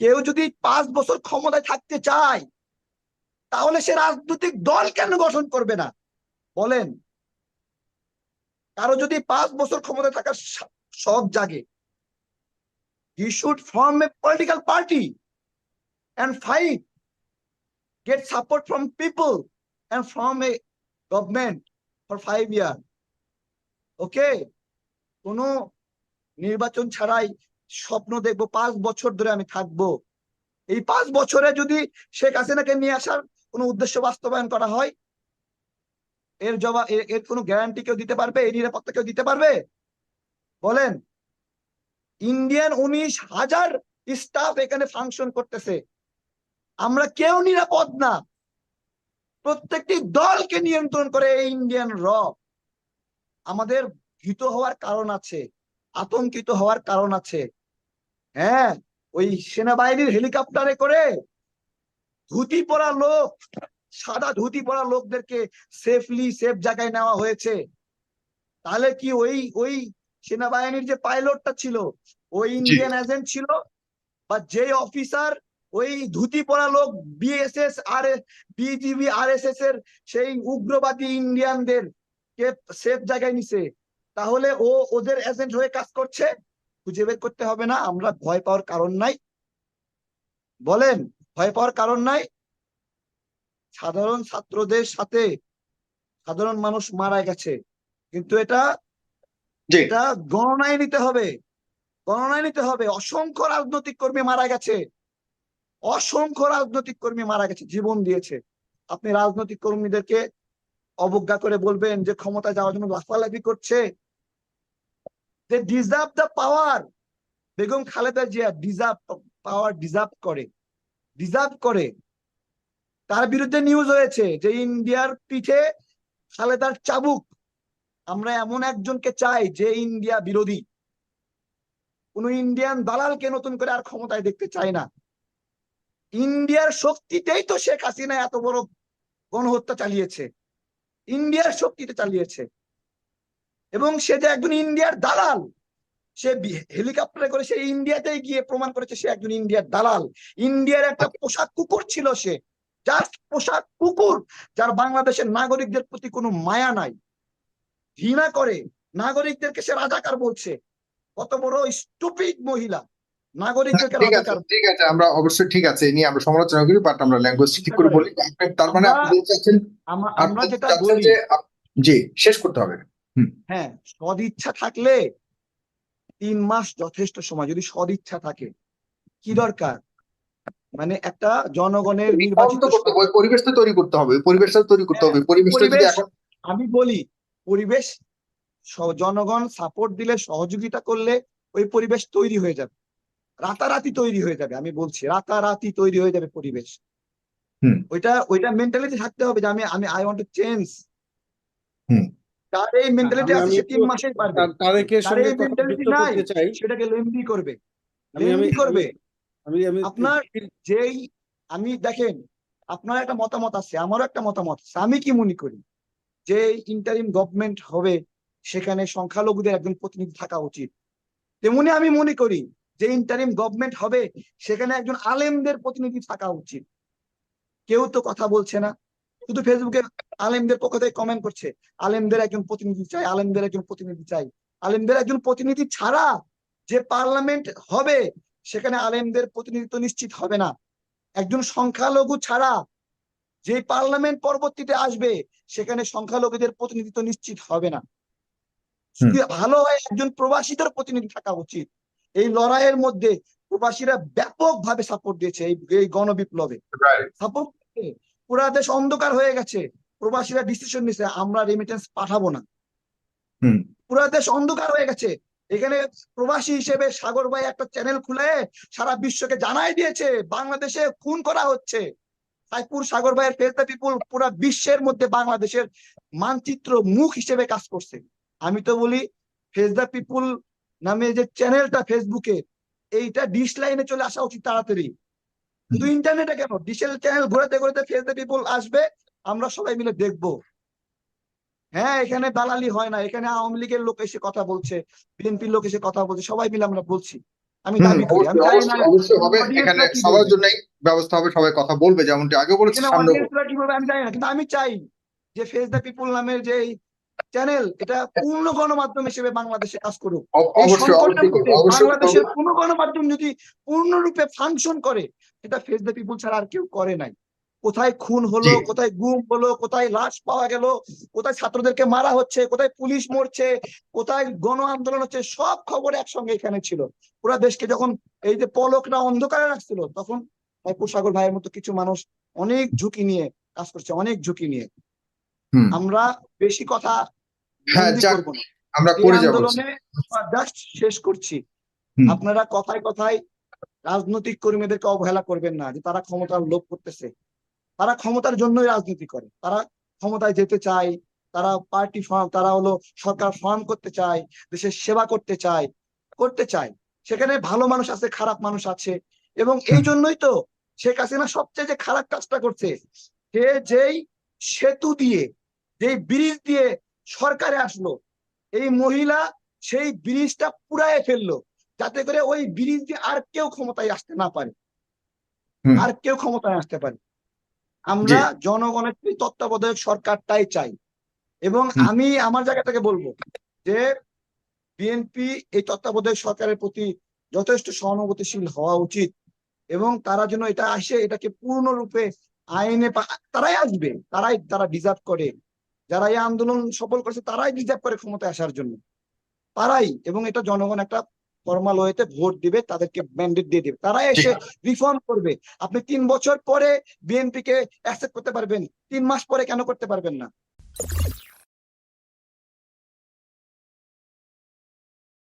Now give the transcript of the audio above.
কেউ যদি পাঁচ বছর ক্ষমতায় থাকতে চায় তাহলে সে রাজনৈতিক দল কেন গঠন করবে না বলেন কারও যদি পাঁচ বছর ক্ষমতায় থাকার সব জাগে he should form a political party and fight, get support from people and from a government for five years. Okay? কোনো নির্বাচন ছাড়াই স্বপ্ন দেখব, পাঁচ বছর ধরে আমি থাকব। এই পাঁচ বছরে যদি শেখ হাসিনাকে নিয়ে আসার কোনো উদ্দেশ্য বাস্তবায়ন করা হয়, এর জবাব এর- কোনো গ্যারান্টি কেউ দিতে পারবে? এই নিরাপত্তা কেউ দিতে পারবে? বলেন ইন্ডিয়ান উনিশ হাজার স্টাফ এখানে ফাংশন করতেছে। আমরা কেউ নিরাপদ না। প্রত্যেকটি দলকে নিয়ন্ত্রণ করে এই ইন্ডিয়ান র আমাদের ভীত হওয়ার কারণ আছে, আতঙ্কিত হওয়ার কারণ আছে। হ্যাঁ ওই সেনাবাহিনীর হেলিকপ্টারে করে ধুতি পরা লোক সাদা ধুতি পরা লোকদেরকে সেফলি সেফ জায়গায় নেওয়া হয়েছে। তাহলে কি ওই ওই সেনাবাহিনীর যে পাইলটটা ছিল ওই ইন্ডিয়ান এজেন্ট ছিল? বা যে অফিসার ওই ধুতি পরা লোক বিএসএস আর বিজিবি আরএসএস এর সেই উগ্রবাদী ইন্ডিয়ানদের কে সেফ জায়গায় নিছে তাহলে ও ওদের এজেন্ট হয়ে কাজ করছে? খুঁজে বের করতে হবে না আমরা ভয় পাওয়ার কারণ নাই। বলেন ভয় পাওয়ার কারণ নাই? সাধারণ ছাত্রদের সাথে সাধারণ মানুষ মারা গেছে কিন্তু এটা এটা গণনায় নিতে হবে। গণনায় নিতে হবে। অসংখ্য রাজনৈতিক কর্মী মারা গেছে। অসংখ্য রাজনৈতিক কর্মী মারা গেছে জীবন দিয়েছে। আপনি রাজনৈতিক কর্মীদেরকে অবজ্ঞা করে বলবেন যে ক্ষমতা যাওয়ার জন্য লাফালাফি করছে। যে deserve the power Begum Khaleda Zia deserve power deserve করে। ডিজার্ভ করে। তার বিরুদ্ধে নিউজ হয়েছে যে ইন্ডিয়ার পিঠে খালেদার চাবুক। আমরা এমন একজনকে চাই যে ইন্ডিয়া বিরোধী। কোন ইন্ডিয়ান দালালকে নতুন করে আর ক্ষমতায় দেখতে চাই না। ইন্ডিয়ার শক্তিতেই তো শেখ হাসিনা এত বড় গণহত্যা চালিয়েছে। ইন্ডিয়ার শক্তিতে চালিয়েছে। এবং সে যে একজন ইন্ডিয়ার দালাল সে হেলিকপ্টারে করে সে ইন্ডিয়াতে গিয়ে প্রমাণ করেছে সে একজন ইন্ডিয়ার দালাল। ইন্ডিয়ার একটা পোশাক কুকুর ছিল সে। জাস্ট পোশাক কুকুর যার বাংলাদেশের নাগরিকদের প্রতি কোনো মায়া নাই। ঘৃণা করে। নাগরিকদেরকে সে রাজাকার বলছে। কত বড় স্টুপিড মহিলা। নাগরিকদেরকে রাজাকার ঠিক আছে আমরা অবশ্যই ঠিক আছে নিয়ে আমরা সমালোচনা করি বাট আমরা ল্যাঙ্গুয়েজ ঠিক করে বলি। তার মানে আপনি বলতে চাচ্ছেন আমরা যেটা বলি জি শেষ করতে হবে। হ্যাঁ সদিচ্ছা থাকলে তিন মাস যথেষ্ট সময় যদি সদিচ্ছা থাকে। কি দরকার? মানে একটা জনগণের নির্বাচিত পরিবেশটা তৈরি করতে হবে পরিবেশটা তৈরি করতে হ্যাঁ, হবে পরিবেশটা যদি পরিবেশ- এখন আমি বলি পরিবেশ স- জনগণ সাপোর্ট দিলে সহযোগিতা করলে ওই পরিবেশ তৈরি হয়ে যাবে। রাতারাতি তৈরি হয়ে যাবে আমি বলছি রাতারাতি তৈরি হয়ে যাবে পরিবেশ। হুম। ওইটা ওইটা মেন্টালিটি থাকতে হবে যে আমি আমি I want to change hmm. তার এই মেন্টালিটি আছে সে তিন একটু মাসেই পারবে তারেকের সঙ্গে নাই। সেটাকে করবে। করবে। আমি আমি আপনার যেই আমি দেখেন আপনার একটা মতামত আছে আমারও একটা মতামত আছে। আমি কি মনে করি? যে ইন্টারিম গভর্নমেন্ট হবে সেখানে সংখ্যালঘুদের একজন প্রতিনিধি থাকা উচিত। তেমনি আমি মনে করি যে ইন্টারিম গভর্নমেন্ট হবে সেখানে একজন আলেমদের প্রতিনিধি থাকা উচিত। কেউ তো কথা বলছে না। শুধু ফেসবুকে আলেমদের পক্ষ থেকে কমেন্ট করছে। আলেমদের একজন প্রতিনিধি চাই আলেমদের একজন প্রতিনিধি চাই। আলেমদের একজন প্রতিনিধি ছাড়া যে পার্লামেন্ট হবে সেখানে আলেমদের প্রতিনিধিত্ব নিশ্চিত হবে না। একজন সংখ্যালঘু ছাড়া যে পার্লামেন্ট পরবর্তীতে আসবে সেখানে সংখ্যালঘুদের প্রতিনিধিত্ব নিশ্চিত হবে না। ভালো হয় একজন প্রবাসীদের প্রতিনিধি থাকা উচিত। এই লড়াইয়ের মধ্যে প্রবাসীরা ব্যাপকভাবে সাপোর্ট দিয়েছে এই এই গণবিপ্লবে। সাপোর্ট পুরা দেশ অন্ধকার হয়ে গেছে। প্রবাসীরা ডিসিশন নিছে আমরা রেমিটেন্স পাঠাবো না। পুরা দেশ অন্ধকার হয়ে গেছে। এখানে প্রবাসী হিসেবে সাগর ভাই একটা চ্যানেল খুলে সারা বিশ্বকে জানাই দিয়েছে বাংলাদেশে খুন করা হচ্ছে। সাইপুর সাগর ভাইয়ের ফেস দ্য পিপুল পুরা বিশ্বের মধ্যে বাংলাদেশের মানচিত্র মুখ হিসেবে কাজ করছে। আমি তো বলি ফেস দ্য পিপুল নামে যে চ্যানেলটা ফেসবুকে এইটা ডিশ লাইনে চলে আসা উচিত তাড়াতাড়ি। শুধু ইন্টারনেটে কেন? ডিজিটাল চ্যানেল ঘুরাতে ঘুরাতে ফেস দ্য পিপুল আসবে আমরা সবাই মিলে দেখব। হ্যাঁ এখানে দালালি হয় না এখানে আওয়ামী লীগের লোক এসে কথা বলছে বিএনপির লোক এসে কথা বলছে সবাই মিলে আমরা বলছি। আমি দাবি করি আমি জানি না অবশ্যই অবশ্যই হবে এখানে সবার জন্যই ব্যবস্থা হবে সবাই কথা বলবে যেমনটি আগে বলেছি সামনে আমি জানি না কিন্তু আমি চাই যে ফেস দ্য পিপুল নামের যে চ্যানেল এটা পূর্ণ গণমাধ্যম হিসেবে বাংলাদেশে কাজ করুক। বাংলাদেশের কোনো গণমাধ্যম যদি পূর্ণরূপে ফাংশন করে সেটা ফেস দ্য পিপুল ছাড়া আর কেউ করে নাই। কোথায় খুন হলো কোথায় গুম হলো কোথায় লাশ পাওয়া গেল কোথায় ছাত্রদেরকে মারা হচ্ছে কোথায় পুলিশ মরছে কোথায় গণ আন্দোলন হচ্ছে সব খবর একসঙ্গে এখানে ছিল। পুরা দেশকে যখন এই যে পলকরা অন্ধকারে রাখছিল তখন ভাইপুর সাগর ভাইয়ের মতো কিছু মানুষ অনেক ঝুঁকি নিয়ে কাজ করছে অনেক ঝুঁকি নিয়ে। আমরা বেশি কথা হ্যাঁ, আমরা করে যাব। আন্দোলনে জাস্ট শেষ করছি। আপনারা কথায় কথায় রাজনৈতিক কর্মীদেরকে অবহেলা করবেন না, যে তারা ক্ষমতার লোভ করতেছে। তারা ক্ষমতার জন্যই রাজনীতি করে। তারা ক্ষমতায় যেতে চায়, তারা পার্টি ফার্ম তারা হলো সরকার ফার্ম করতে চায়, দেশের সেবা করতে চায় করতে চায়। সেখানে ভালো মানুষ আছে, খারাপ মানুষ আছে। এবং এই জন্যই তো শেখ হাসিনা সবচেয়ে যে খারাপ কাজটা করছে, সে যেই সেতু দিয়ে, যেই ব্রিজ দিয়ে সরকারে আসলো, এই মহিলা সেই ব্রিজটা পুরায় ফেলল। যাতে করে ওই ব্রিজ দিয়ে আর কেউ ক্ষমতায় আসতে না পারে। আর কেউ ক্ষমতায় আসতে পারে। আমরা জনগণের তত্ত্বাবধায়ক সরকারটাই চাই। এবং আমি আমার জায়গা থেকে বলব যে বিএনপি এই তত্ত্বাবধায়ক সরকারের প্রতি যথেষ্ট সহানুভূতিশীল হওয়া উচিত। এবং তারা যেন এটা আসে এটাকে পূর্ণরূপে আইনে তারাই আসবে তারাই তারা ডিজার্ভ করে। যারা এই আন্দোলন সফল করেছে তারাই ডিজার্ভ করে ক্ষমতায় আসার জন্য। তারাই এবং এটা জনগণ একটা ফর্মাল ওয়েতে ভোট দিবে তাদেরকে ম্যান্ডেট দিয়ে দিবে। তারা এসে রিফর্ম করবে। আপনি তিন বছর পরে বিএনপি কে অ্যাকসেপ্ট করতে পারবেন তিন মাস পরে কেন করতে পারবেন না?